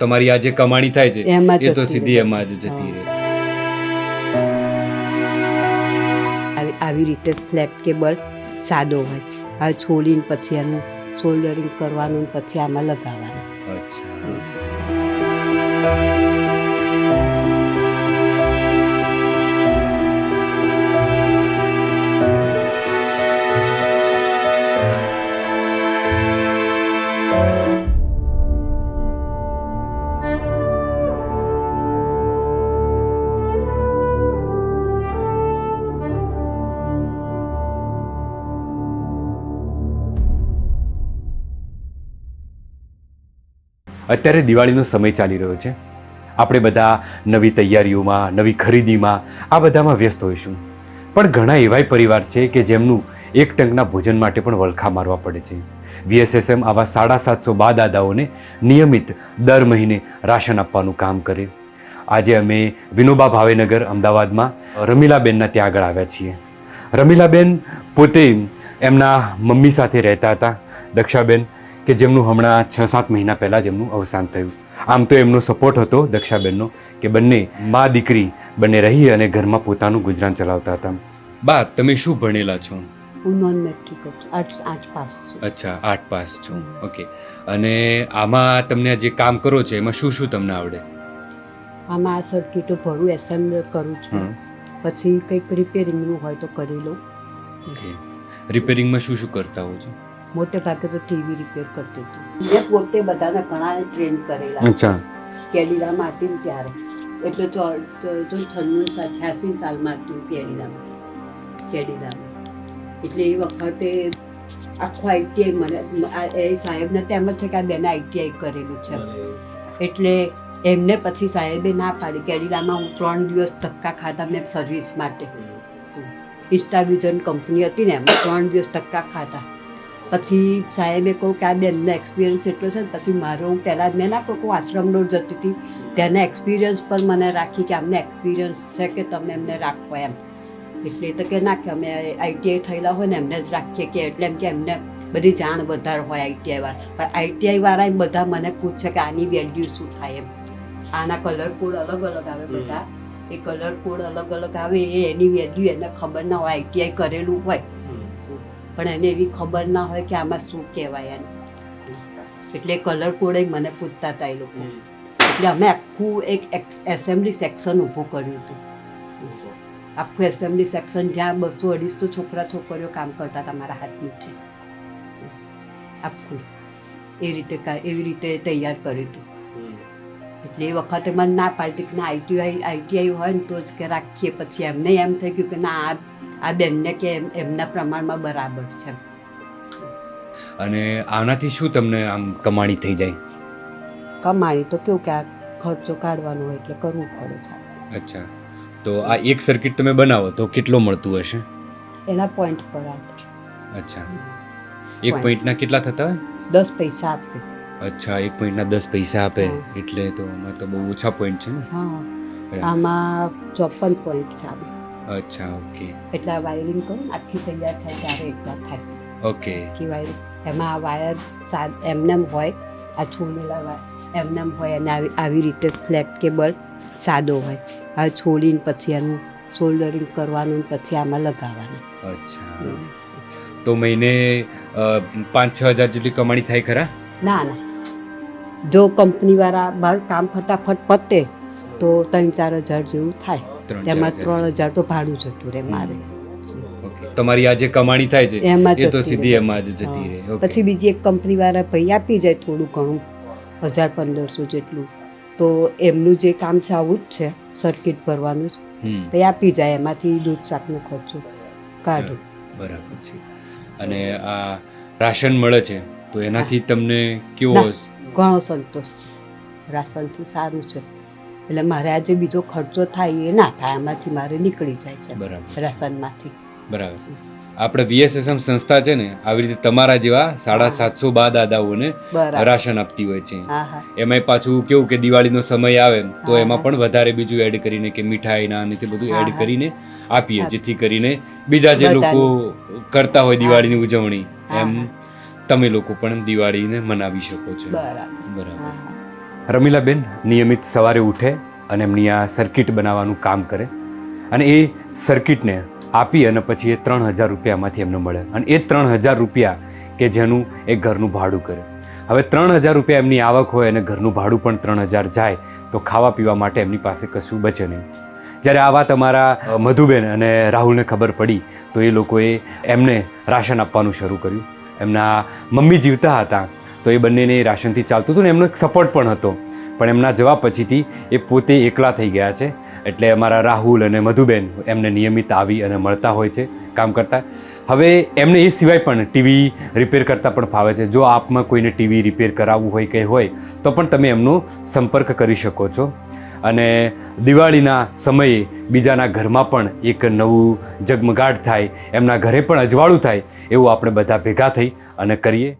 તમારી આ જે કમાણી થાય છે એ તો સીધી એમાં જ જતી રહે. આવી રીતે ફ્લેટ કેબલ સાદો હોય. હવે છોડીને પછી એનું સોલ્ડરિંગ કરવાનું પછી આમાં લગાવવાનું. અચ્છા. અત્યારે દિવાળીનો સમય ચાલી રહ્યો છે. આપણે બધા નવી તૈયારીઓમાં, નવી ખરીદીમાં, આ બધામાં વ્યસ્ત હોઈશું. પણ ઘણા એવાય પરિવાર છે કે જેમનું એક ટંકના ભોજન માટે પણ વલખા મારવા પડે છે. વીએસએસએમ આવા સાડા સાતસો બા દાદાઓને નિયમિત દર મહિને રાશન આપવાનું કામ કરે. આજે અમે વિનોબા ભાવેનગર અમદાવાદમાં રમીલાબેનના ત્યાં આગળ આવ્યા છીએ. રમીલાબેન પોતે એમના મમ્મી સાથે રહેતા હતા. દક્ષાબેન કે જેમનું હમણાં છ સાત મહિના પહેલાં જ એમનું અવસાન થયું. આમ તો એમનો સપોર્ટ હતો દક્ષાબેનનો કે બંને મા દીકરી બંને રહી અને ઘરમાં પોતાનું ગુજરાન ચલાવતા હતા. બા તમે શું ભણેલા છો? હું નોન મેટ્રિક આઠ પાસ છું. અચ્છા આઠ પાસ છું. ઓકે. અને આમાં તમને જે કામ કરો છો એમાં શું શું તમને આવડે? આમાં આ સર્કિટો ભરું એસેમ્બલ કરું છું. પછી કંઈક રિપેરિંગનું હોય તો કરી લઉં. ઓકે. રિપેરિંગમાં શું શું કરતા હો છો? મોટે ભાગે તો ટીવી રિપેર કરતી હતી. મેં પોતે બધાને ઘણાને ટ્રેન કરેલા. અચ્છા. કેડીલામાં હતી ને ત્યારે. એટલે તો તો- તો છન્નું છ્યાસી સાલમાં હતું કેડીલામાં કેડીલામાં એટલે એ વખતે આખું આઈટીઆઈ મને એ સાહેબને તેમ જ છે કે આ બેને આઈટીઆઈ કરેલું છે. એટલે એમને પછી સાહેબે ના પાડી. કેડીલામાં હું ત્રણ દિવસ ધક્કા ખાધા મેં સર્વિસ માટે. ઇન્સ્ટાવિઝન કંપની હતી ને એમાં ત્રણ દિવસ ધક્કા ખાધા. પછી સાહેબે કહું કે આ બેનનો એક્સપિરિયન્સ એટલો છે ને પછી મારો હું પહેલાં મેં ના કોઈ આશ્રમ રોડ જતી હતી. તેના એક્સપિરિયન્સ પર મને રાખી કે અમને એક્સપિરિયન્સ છે કે તમે એમને રાખો એમ. એટલે તો કે ના કે અમે આઈટીઆઈ થયેલા હોય ને એમને જ રાખીએ કે એટલે એમ કે એમને બધી જાણ વધારે હોય આઈટીઆઈ વાળા. પણ આઈટીઆઈ વાળા બધા મને પૂછે કે આની વેલ્યુ શું થાય એમ. આના કલર કોડ અલગ અલગ આવે બધા. એ કલર કોડ અલગ અલગ આવે એ એની વેલ્યુ એને ખબર ના હોય આઈટીઆઈ કરેલું હોય. પણ એને એવી ખબર ના હોય કે આમાં શું કહેવાય એને. એટલે કલર કોડે મને પૂછતા હતા એ લોકો. એટલે અમે આખું એક એસેમ્બલી સેક્શન ઊભું કર્યું હતું. આખું એસેમ્બલી સેક્શન જ્યાં બસો અઢીસો છોકરા છોકરીઓ કામ કરતા હતા મારા હાથ નીચે. આખું. એ રીતે એવી રીતે તૈયાર કર્યું હતું. એટલે એ વખતે મને ના પાડતી કે ના આઈટીઆઈ આઈટીઆઈ હોય ને તો જ કે રાખીએ. પછી એમને એમ થઈ ગયું કે ના આ આ બેનને કે એમના પ્રમાણમાં બરાબર છે. અને આનાથી શું તમને આમ કમાણી થઈ જાય? કમાણી તો કેવું કે આ ખર્ચો કાઢવાનો હોય એટલે કરવું પડે છે. અચ્છા. તો આ એક સર્કિટ તમે બનાવો તો કેટલો મળતું હશે? એના પોઈન્ટ પર અચ્છા. એક. પોઈન્ટના કેટલા થતા હોય? દસ પૈસા આપે. અચ્છા એક પોઈન્ટના દસ પૈસા આપે. એટલે તો આમાં તો બહુ ઓછા પોઈન્ટ છે ને. હા. આમાં ચોપન પોઈન્ટ છે અચ્છા ઓકે એટલે આ વાયરિંગ તો આખી તૈયાર થાય ત્યારે એટલા થાય. ઓકે કે વાયરિંગ એમાં આ વાયર એમનેમ હોય આ છોડેલા વાયર એમનેમ હોય અને આવી રીતે ફ્લેટ કેબલ સાદો હોય. હવે છોડીને પછી એનું સોલ્ડરિંગ કરવાનું પછી આમાં લગાવવાનું. અચ્છા. તો મહિને પાંચ છ હજાર જેટલી કમાણી થાય ખરા? ના ના. જો કંપનીવાળા બહાર કામ ફટાફટ પતે તો ત્રણ ચાર હજાર જેવું થાય. તેમાં ત્રણ હજાર તો ભાડું જતું રહે મારે. તમારી આ જે કમાણી થાય છે? એમાં એ તો સીધી એમાં જ જતી રહે. પછી બીજી એક કંપનીવાળા ભાઈ આપી જાય થોડું ઘણું હજાર પંદરસો જેટલું. તો એમનું જે કામ છે આવું જ છે સર્કિટ ભરવાનું જ. તે આપી જાય એમાંથી દૂધ શાકનો ખર્ચો કાઢો. બરાબર છે. અને આ રાશન મળે છે તો એનાથી તમને કેવો ઘણો સંતોષ છે. રાશનથી સારું છે. એટલે મારે આજે બીજો ખર્ચો થાય એ ના થાય આમાંથી મારે નીકળી જાય છે બરાબર રાશનમાંથી. બરાબર. આપણે વીએસએસએમ સંસ્થા છે ને આવી રીતે તમારા જેવા સાડા સાતસો બા દાદાઓને રાશન આપતી હોય છે. એમાંય પાછું કેવું કે દિવાળીનો સમય આવે તો એમાં પણ વધારે બીજું એડ કરીને કે મીઠાઈના અને તે બધું એડ કરીને આપીએ જેથી કરીને બીજા જે લોકો કરતા હોય દિવાળીની ઉજવણી એમ તમે લોકો પણ દિવાળીને મનાવી શકો છો. બરાબર. રમીલાબેન નિયમિત સવારે ઉઠે અને એમની આ સર્કિટ બનાવવાનું કામ કરે. અને એ સર્કિટને આપી અને પછી એ ત્રણ હજાર રૂપિયામાંથી એમને મળે. અને એ ત્રણ હજાર રૂપિયા કે જેનું એ ઘરનું ભાડું કરે. હવે ત્રણ હજાર રૂપિયા એમની આવક હોય અને ઘરનું ભાડું પણ ત્રણ હજાર જાય, તો ખાવા પીવા માટે એમની પાસે કશું બચે નહીં. જ્યારે આ વાત અમારા મધુબેન અને રાહુલને ખબર પડી, તો એ લોકોએ એમને રાશન આપવાનું શરૂ કર્યું. એમના મમ્મી જીવતા હતા. તો એ બંનેને રાશનથી ચાલતું હતું ને એમનો એક સપોર્ટ પણ હતો. પણ એમના જવાબ પછીથી એ પોતે એકલા થઈ ગયા છે. એટલે અમારા રાહુલ અને મધુબેન એમને નિયમિત આવી અને મળતા હોય છે કામ કરતા. હવે એમને એ સિવાય પણ ટીવી રિપેર કરતાં પણ ફાવે છે. જો આપમાં કોઈને ટીવી રિપેર કરાવવું હોય કંઈ હોય, તો પણ તમે એમનો સંપર્ક કરી શકો છો. અને દિવાળીના સમયે બીજાના ઘરમાં પણ એક નવું જગમગાટ થાય, એમના ઘરે પણ અજવાળું થાય, એવું આપણે બધા ભેગા થઈ અને કરીએ.